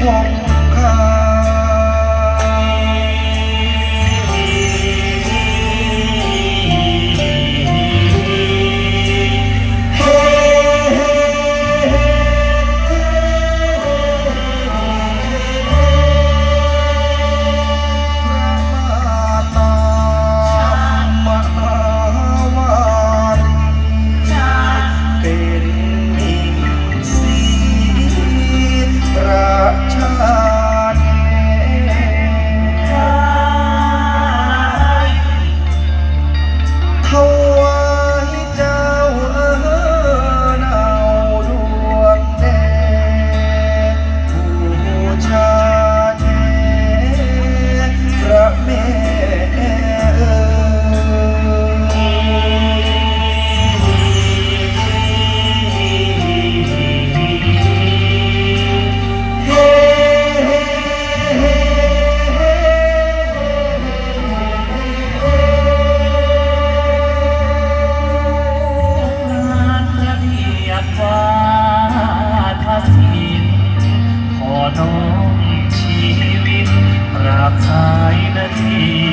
คงขา ของชีวิตปราบสายนาที